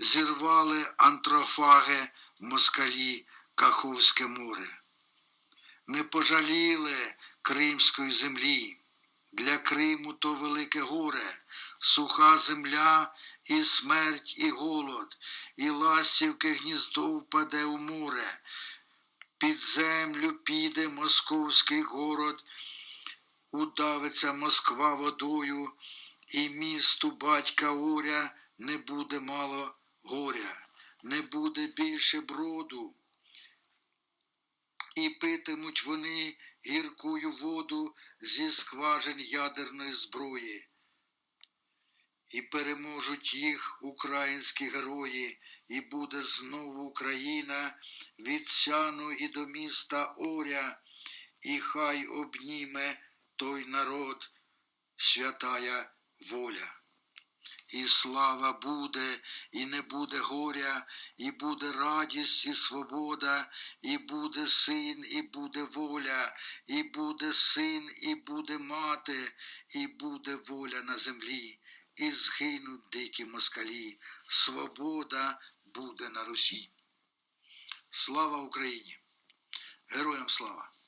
зірвали антрофаги в москалі Каховське море. Не пожаліли Кримської землі. Для Криму то велике горе, суха земля і смерть, і голод, і ластівки гніздо впаде у море. Під землю піде московський город, удавиться Москва водою, і місту батька оря не буде мало горя, не буде більше броду. І питимуть вони гіркую воду зі скважин ядерної зброї. І переможуть їх українські герої, і буде знову Україна від сяну і до міста Оря, і хай обніме той народ, святая воля. І слава буде, і не буде горя, і буде радість і свобода, і буде син, і буде воля, і буде син, і буде мати, і буде воля на землі, і згинуть дикі москалі. Свобода буде на Русі. Слава Україні! Героям слава!